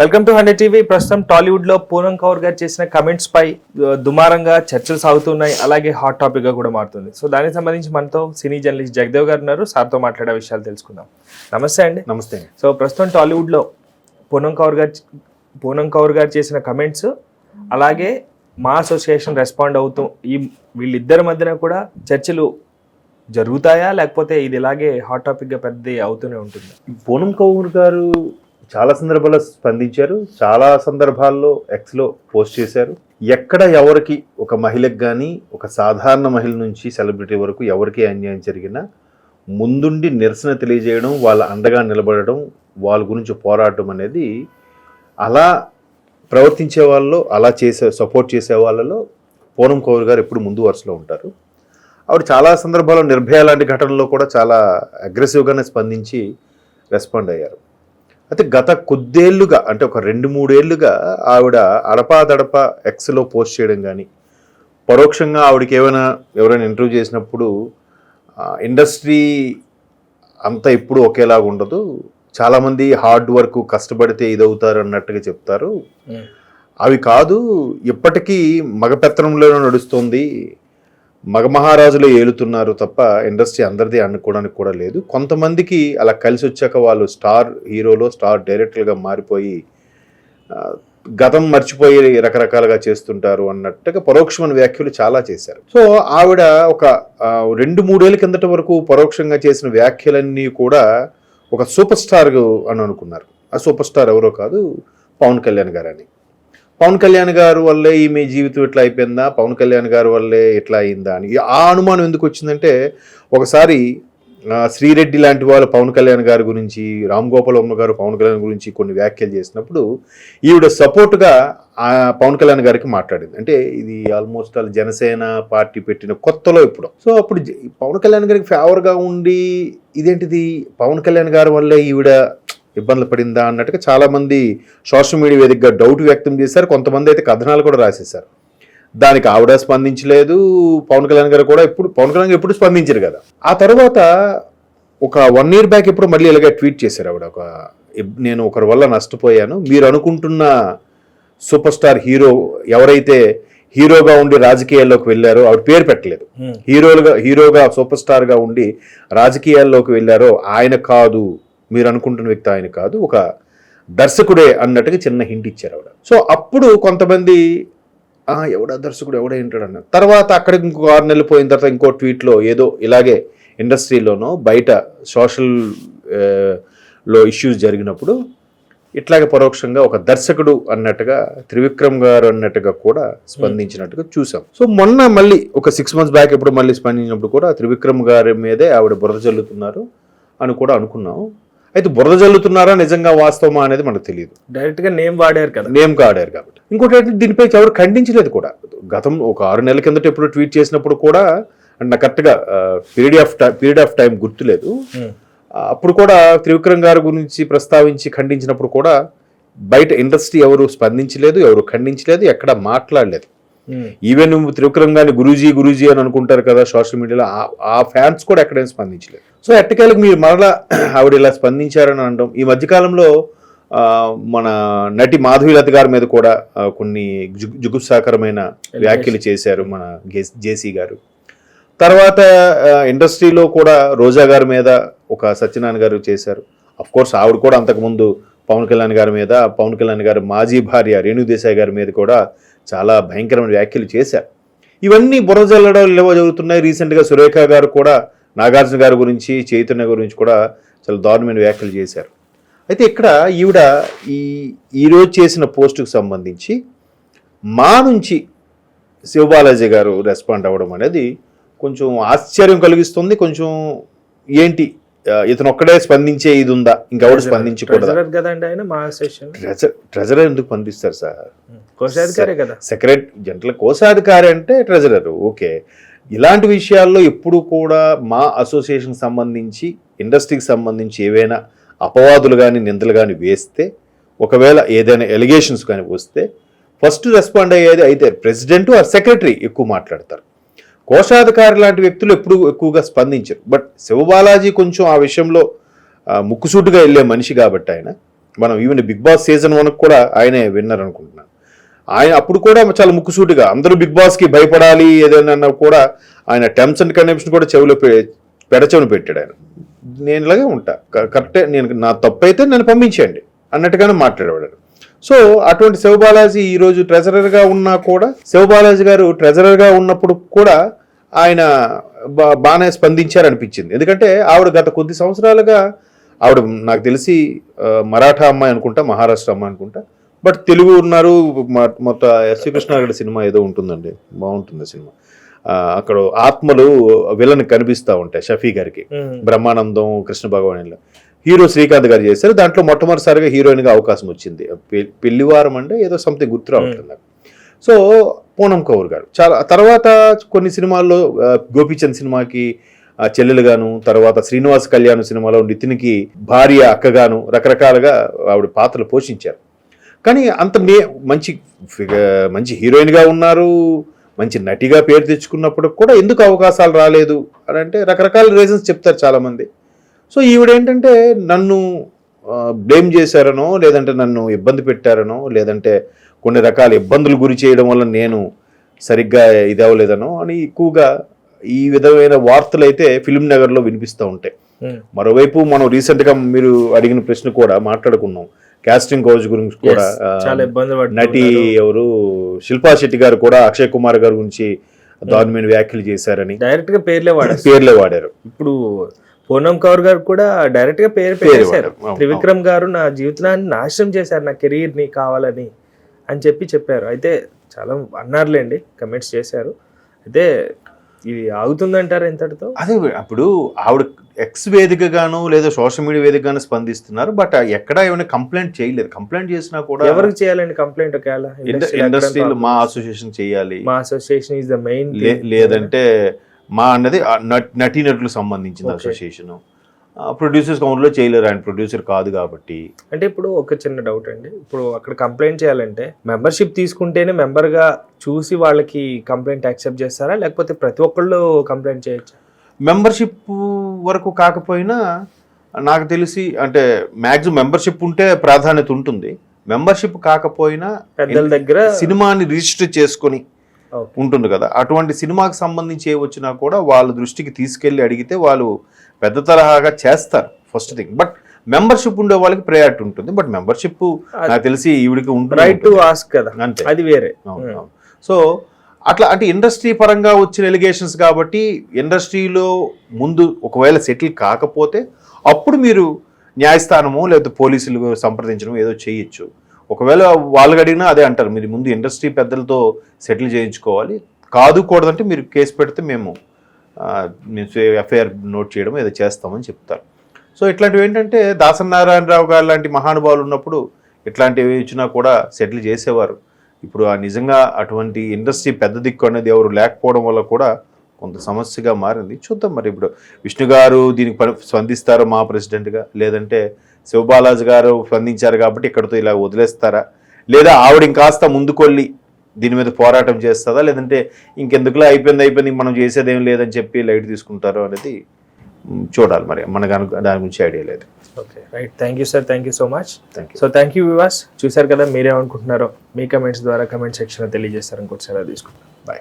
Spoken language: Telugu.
Welcome to hundred TV. ప్రస్తుతం టాలీవుడ్లో పూనం కౌర్ గారు చేసిన కమెంట్స్ పై దుమారంగా చర్చలు సాగుతున్నాయి. అలాగే హాట్ టాపిక్గా కూడా మారుతుంది. సో దానికి సంబంధించి మనతో సినీ జర్నలిస్ట్ జగదేవ్ గారు ఉన్నారు. సార్తో మాట్లాడే విషయాలు తెలుసుకుందాం. నమస్తే అండి. నమస్తే సో ప్రస్తుతం టాలీవుడ్లో పూనం కౌర్ గారు పూనం కౌర్ గారు చేసిన కమెంట్స్ అలాగే మా అసోసియేషన్ రెస్పాండ్ అవుతూ ఈ వీళ్ళిద్దరి మధ్యన కూడా చర్చలు జరుగుతాయా? లేకపోతే ఇది ఇలాగే హాట్ టాపిక్గా పెద్ద అవుతూనే ఉంటుంది? పూనం కౌర్ గారు చాలా సందర్భాల్లో స్పందించారు. చాలా సందర్భాల్లో ఎక్స్లో పోస్ట్ చేశారు. ఎక్కడ ఎవరికి ఒక మహిళకు కానీ ఒక సాధారణ మహిళ నుంచి సెలబ్రిటీ వరకు ఎవరికి అన్యాయం జరిగినా ముందుండి నిరసన తెలియజేయడం వాళ్ళ అండగా నిలబడడం వాళ్ళ గురించి పోరాటం అనేది అలా ప్రవర్తించే వాళ్ళలో అలా చేసే సపోర్ట్ చేసే వాళ్ళలో పూనం కౌర్ గారు ఎప్పుడు ముందు వరుసలో ఉంటారు. ఆవిడ చాలా సందర్భాల్లో నిర్భయ లాంటి ఘటనలో కూడా చాలా అగ్రెసివ్గానే స్పందించి రెస్పాండ్ అయ్యారు. అయితే గత కొద్దేళ్ళుగా అంటే ఒక రెండు మూడేళ్ళుగా ఆవిడ అడపాదడప ఎక్స్లో పోస్ట్ చేయడం కానీ పరోక్షంగా ఆవిడకి ఏమైనా ఎవరైనా ఇంటర్వ్యూ చేసినప్పుడు ఇండస్ట్రీ అంతా ఎప్పుడు ఒకేలాగా ఉండదు. చాలామంది హార్డ్ వర్క్ కష్టపడితే ఇదవుతారు అన్నట్టుగా చెప్తారు. అవి కాదు ఇప్పటికీ మగపెత్తనంలోనే నడుస్తుంది. మగమహారాజులే ఏలుతున్నారు తప్ప ఇండస్ట్రీ అందరిది అనుకోవడానికి కూడా లేదు. కొంతమందికి అలా కలిసి వచ్చాక వాళ్ళు స్టార్ హీరోలో స్టార్ డైరెక్టర్గా మారిపోయి గతం మర్చిపోయి రకరకాలుగా చేస్తుంటారు అన్నట్టుగా పరోక్షమైన వ్యాఖ్యలు చాలా చేశారు. సో ఆవిడ ఒక రెండు మూడేళ్ళ కిందట వరకు పరోక్షంగా చేసిన వ్యాఖ్యలన్నీ కూడా ఒక సూపర్ స్టార్ అని అనుకున్నారు. ఆ సూపర్ స్టార్ ఎవరో కాదు పవన్ కళ్యాణ్ గారు అని పవన్ కళ్యాణ్ గారు వల్లే ఈమె జీవితం ఇట్లా అయిపోయిందా? పవన్ కళ్యాణ్ గారు వల్లే ఇట్లా అయిందా అని. ఆ అనుమానం ఎందుకు వచ్చిందంటే ఒకసారి శ్రీరెడ్డి లాంటి వాళ్ళు పవన్ కళ్యాణ్ గారి గురించి రామ్ గోపాల్ వర్మ గారు పవన్ కళ్యాణ్ గురించి కొన్ని వ్యాఖ్యలు చేసినప్పుడు ఈవిడ సపోర్ట్గా ఆ పవన్ కళ్యాణ్ గారికి మాట్లాడింది. అంటే ఇది ఆల్మోస్ట్ ఆల్ జనసేన పార్టీ పెట్టిన కొత్తలో ఇప్పుడు. సో అప్పుడు పవన్ కళ్యాణ్ గారికి ఫేవర్గా ఉండి ఇదేంటిది? పవన్ కళ్యాణ్ గారి వల్లే ఈవిడ ఇబ్బందులు పడిందా అన్నట్టుగా చాలా మంది సోషల్ మీడియా వేదికగా డౌట్ వ్యక్తం చేశారు. కొంతమంది అయితే కథనాలు కూడా రాసేశారు. దానికి ఆవిడ స్పందించలేదు పవన్ కళ్యాణ్ గారు కూడా ఎప్పుడు పవన్ కళ్యాణ్ ఎప్పుడు స్పందించారు కదా. ఆ తర్వాత ఒక వన్ ఇయర్ బ్యాక్ ఎప్పుడు మళ్ళీ ఇలాగే ట్వీట్ చేశారు ఆవిడ. ఒక నేను ఒకరి వల్ల నష్టపోయాను. మీరు అనుకుంటున్న సూపర్ స్టార్ హీరో ఎవరైతే హీరోగా ఉండి రాజకీయాల్లోకి వెళ్ళారో ఆవిడ పేరు పెట్టలేదు. హీరోలుగా హీరోగా సూపర్ స్టార్గా ఉండి రాజకీయాల్లోకి వెళ్ళారో ఆయన కాదు. మీరు అనుకుంటున్న వ్యక్తి ఆయన కాదు ఒక దర్శకుడే అన్నట్టుగా చిన్న హింట్ ఇచ్చారు ఆవిడ. సో అప్పుడు కొంతమంది ఎవడా దర్శకుడు ఎవడే ఉంటాడు అన్నారు. తర్వాత అక్కడికి ఇంకో ఆరు నెలలు పోయిన తర్వాత ఇంకో ట్వీట్లో ఏదో ఇలాగే ఇండస్ట్రీలోనో బయట సోషల్లో ఇష్యూస్ జరిగినప్పుడు ఇట్లాగే పరోక్షంగా ఒక దర్శకుడు అన్నట్టుగా త్రివిక్రమ్ గారు అన్నట్టుగా కూడా స్పందించినట్టుగా చూసాం. సో మొన్న మళ్ళీ ఒక సిక్స్ మంత్స్ బ్యాక్ ఎప్పుడు మళ్ళీ స్పందించినప్పుడు కూడా త్రివిక్రమ్ గారి మీదే ఆవిడ బురద చల్లుతున్నారు అని కూడా అనుకున్నాం. అయితే బురద జల్లుతున్నారా నిజంగా వాస్తవమా అనేది మనకు తెలియదు. డైరెక్ట్గా నేమ్ వాడారు కదా. నేమ్ ఆడారు కాబట్టి. ఇంకోటి ఏంటంటే దీనిపై ఎవరు ఖండించలేదు కూడా. గతం ఒక ఆరు నెలల కిందట ఎప్పుడు ట్వీట్ చేసినప్పుడు కూడా అంటే నాకు కరెక్ట్గా period of time period of time గుర్తులేదు. అప్పుడు కూడా త్రివిక్రమ్ గారి గురించి ప్రస్తావించి ఖండించినప్పుడు కూడా బయట ఇండస్ట్రీ ఎవరు స్పందించలేదు ఎవరు ఖండించలేదు ఎక్కడ మాట్లాడలేదు. ఈవెన్ త్రివిక్రమ్ గారిని గురూజీ గురూజీ అని అనుకుంటారు కదా సోషల్ మీడియాలో ఆ ఫ్యాన్స్ కూడా ఎక్కడైనా స్పందించలేదు. సో ఎట్టకేలకు మీరు మరలా ఆవిడ ఇలా స్పందించారని అనడం. ఈ మధ్యకాలంలో మన నటి మాధవీలత గారి మీద కూడా కొన్ని జుగుప్సాకరమైన వ్యాఖ్యలు చేశారు మన జేసీ గారు. తర్వాత ఇండస్ట్రీలో కూడా రోజా గారి మీద ఒక సత్యనారాయణ గారు చేశారు. అఫ్ కోర్స్ ఆవిడ కూడా అంతకుముందు పవన్ కళ్యాణ్ గారి మీద పవన్ కళ్యాణ్ గారి మాజీ భార్య రేణు దేశాయ్ గారి మీద కూడా చాలా భయంకరమైన వ్యాఖ్యలు చేశారు. ఇవన్నీ బుర్ర జల్లడం లేవో జరుగుతున్నాయి. రీసెంట్గా సురేఖ గారు కూడా నాగార్జున గారి గురించి చైతన్య గురించి కూడా చాలా దారుణమైన వ్యాఖ్యలు చేశారు. అయితే ఇక్కడ ఈవిడ ఈ ఈరోజు చేసిన పోస్టుకు సంబంధించి మా నుంచి శివబాలాజీ గారు రెస్పాండ్ అవ్వడం అనేది కొంచెం ఆశ్చర్యం కలిగిస్తుంది. కొంచెం ఏంటి ఇతను ఒక్కడే స్పందించే ఇది ఉందా? ఇంకెవడు స్పందించకూడదా? కదండి ఆయన మా ట్రెజర్ ట్రెజరర్ ఎందుకు పంపిస్తారు సార్? కోశాధికారే కదా. సెక్రటరీ జనరల్ కోశాధికారి అంటే ట్రెజరర్ ఓకే ఇలాంటి విషయాల్లో ఎప్పుడు కూడా మా అసోసియేషన్ సంబంధించి ఇండస్ట్రీకి సంబంధించి ఏవైనా అపవాదులు కానీ నిందలు కానీ వేస్తే ఒకవేళ ఏదైనా ఎలిగేషన్స్ కానీ వస్తే ఫస్ట్ రెస్పాండ్ అయ్యేది అయితే ప్రెసిడెంట్ ఆర్ సెక్రటరీ ఎక్కువ మాట్లాడతారు. కోశాధికారి లాంటి వ్యక్తులు ఎప్పుడు ఎక్కువగా స్పందించరు. బట్ శివబాలాజీ కొంచెం ఆ విషయంలో ముక్కుసూటుగా వెళ్ళే మనిషి కాబట్టి ఆయన. మనం even Big Boss season one కూడా ఆయనే విన్నర్ అనుకుంటున్నాను. ఆయన అప్పుడు కూడా చాలా ముక్కుసూటిగా అందరూ బిగ్ బాస్కి భయపడాలి ఏదైనా కూడా ఆయన టర్మ్స్ అండ్ కండిషన్ కూడా చెవిలో పె- పెట్టాడు ఆయన. నేను ఇలాగే ఉంటా. క- కరెక్టే నేను నా తప్పు అయితే నన్ను పంపించండి అన్నట్టుగానే మాట్లాడేవాడు. సో అటువంటి శివబాలాజీ ఈరోజు ట్రెజరర్గా ఉన్నా కూడా శివబాలాజీ గారు ట్రెజరర్గా ఉన్నప్పుడు కూడా ఆయన బా బాగానే స్పందించారు అనిపించింది ఎందుకంటే ఆవిడ గత కొద్ది సంవత్సరాలుగా ఆవిడ నాకు తెలిసి మరాఠా అమ్మాయి అనుకుంటా మహారాష్ట్ర అమ్మాయి అనుకుంటా బట్ తెలుగు ఉన్నారు మొత్తం ఎస్వి కృష్ణాగడి సినిమా ఏదో ఉంటుందండి బాగుంటుంది సినిమా. అక్కడ ఆత్మలు విలన్ కనిపిస్తూ ఉంటాయి షఫీ గారికి. బ్రహ్మానందం కృష్ణ భగవానిలో హీరో శ్రీకాంత్ గారు చేశారు దాంట్లో మొట్టమొదటిసారిగా హీరోయిన్గా అవకాశం వచ్చింది. పెళ్ళివారం అంటే ఏదో సంథింగ్ గుర్తు రావట్లేదు నాకు. సో పూనం కౌర్ గారు. చాలా తర్వాత కొన్ని సినిమాల్లో గోపీచంద్ సినిమాకి చెల్లెలుగాను తర్వాత శ్రీనివాస్ కళ్యాణ్ సినిమాలో నితిన్కి భార్య అక్కగాను రకరకాలుగా ఆవిడ పాత్రలు పోషించారు. కానీ అంత మే మంచి మంచి హీరోయిన్గా ఉన్నారు మంచి నటిగా పేరు తెచ్చుకున్నప్పుడు కూడా ఎందుకు అవకాశాలు రాలేదు అని అంటే రకరకాల రీజన్స్ చెప్తారు చాలామంది. సో ఈవిడ ఏంటంటే నన్ను బ్లేమ్ చేశారనో లేదంటే నన్ను ఇబ్బంది పెట్టారనో లేదంటే కొన్ని రకాల ఇబ్బందులు గురి చేయడం వల్ల నేను సరిగ్గా ఇది అవ్వలేదనో అని ఎక్కువగా ఈ విధమైన వార్తలు అయితే ఫిల్మ్ నగర్లో వినిపిస్తూ ఉంటాయి. మరోవైపు మనం రీసెంట్గా మీరు అడిగిన ప్రశ్న కూడా మాట్లాడుకున్నాం. కాస్టింగ్ కౌచ్ గురించి కూడా చాలా ఇబ్బంది నటి ఎవరు? శిల్పా శెట్టి గారు కూడా అక్షయ్ కుమార్ గారి గురించి దారుణమైన వ్యాఖ్యలు చేశారని డైరెక్ట్గా పేర్లే వాడారు. పేర్లే వాడారు. ఇప్పుడు పూనం కౌర్ గారు కూడా డైరెక్ట్గా పేరు పేరు త్రివిక్రమ్ గారు నా జీవితాన్ని నాశనం చేశారు నా కెరీర్ని కావాలని అని చెప్పి చెప్పారు. అయితే చాలా అన్నారులేండి కమెంట్స్ చేశారు. అయితే ఇది ఆగుతుందంటారు ఎంతటితో అదే అప్పుడు ఆవిడ ఎక్స్ వేదికగాను లేదా సోషల్ మీడియా వేదికగాను స్పందిస్తున్నారు బట్ ఎక్కడా ఏమైనా కంప్లైంట్ చేయలేదు. కంప్లైంట్ చేసినా కూడా ఎవరికి చేయాలండి కంప్లైంట్ ఒకవేళ? ఇండ- ఇండస్ట్రీలో మా అసోసియేషన్ చేయాలి. మా అసోసియేషన్ ఈస్ ద మెయిన్ లేదంటే మా అన్నది నటీనటులకు సంబంధించిన. అసోసియేషన్ ప్రొడ్యూసర్స్ కౌంట్లో చేయలేరు ఆయన ప్రొడ్యూసర్ కాదు కాబట్టి. అంటే ఇప్పుడు ఒక చిన్న డౌట్ అండి. ఇప్పుడు అక్కడ కంప్లైంట్ చేయాలంటే మెంబర్షిప్ తీసుకుంటేనే member గా చూసి వాళ్ళకి కంప్లైంట్ యాక్సెప్ట్ చేస్తారా? లేకపోతే ప్రతి ఒక్కళ్ళు కంప్లైంట్ చేయొచ్చు? మెంబర్షిప్ వరకు కాకపోయినా నాకు తెలిసి అంటే మ్యాక్సిమం మెంబర్షిప్ ఉంటే ప్రాధాన్యత ఉంటుంది. మెంబర్షిప్ కాకపోయినా పెద్దల దగ్గర సినిమాని రిజిస్టర్ చేసుకొని. ఉంటుంది కదా. అటువంటి సినిమాకి సంబంధించి ఏ వచ్చినా కూడా వాళ్ళ దృష్టికి తీసుకెళ్ళి అడిగితే వాళ్ళు పెద్ద తరహాగా చేస్తారు ఫస్ట్ థింగ్. బట్ మెంబర్షిప్ ఉండే వాళ్ళకి ప్రయారిటీ ఉంటుంది. బట్ మెంబర్షిప్ నాకు తెలిసి ఈవిడికి ఉంటుంది. రైట్ టు ఆస్క్ కదా. అంతే. అది వేరే. అవును. సో అట్లా అంటే ఇండస్ట్రీ పరంగా వచ్చిన ఎలిగేషన్స్ కాబట్టి ఇండస్ట్రీలో ముందు ఒకవేళ సెటిల్ కాకపోతే అప్పుడు మీరు న్యాయస్థానము లేదా పోలీసులు సంప్రదించడం ఏదో చేయొచ్చు. ఒకవేళ వాళ్ళు అడిగినా అదే అంటారు. మీరు ముందు ఇండస్ట్రీ పెద్దలతో సెటిల్ చేయించుకోవాలి. కాదు కూడదంటే మీరు కేసు పెడితే మేము ఎఫ్ఐఆర్ నోట్ చేయడం ఏదో చేస్తామని చెప్తారు. సో ఇట్లాంటివి ఏంటంటే దాసనారాయణరావు గారు లాంటి మహానుభావులు ఉన్నప్పుడు ఇట్లాంటివి ఇచ్చినా కూడా సెటిల్ చేసేవారు. ఇప్పుడు ఆ నిజంగా అటువంటి ఇండస్ట్రీ పెద్ద దిక్కు అనేది ఎవరు లేకపోవడం వల్ల కూడా కొంత సమస్యగా మారింది. చూద్దాం మరి ఇప్పుడు విష్ణు గారు దీనికి పని స్పందిస్తారో మా ప్రెసిడెంట్గా? లేదంటే శివబాలాజీ గారు స్పందించారు కాబట్టి ఇక్కడతో ఇలా వదిలేస్తారా? లేదా ఆవిడ ఇంకాస్త ముందుకొల్లి దీని మీద పోరాటం చేస్తుందా లేదంటే ఇంకెందుకులా అయిపోయింది అయిపోయింది మనం చేసేదేం లేదని చెప్పి లైట్ తీసుకుంటారో అనేది చూడాలి మరి. మనకు దాని గురించి ఐడియా లేదు. Okay right. Thank you sir thank you so much thank you so thank you వివాస్ చూశారు కదా మీరేమనుకుంటున్నారో మీ కమెంట్స్ ద్వారా కమెంట్ సెక్షన్ తెలియజేస్తారని కూడా తీసుకుంటాం. బాయ్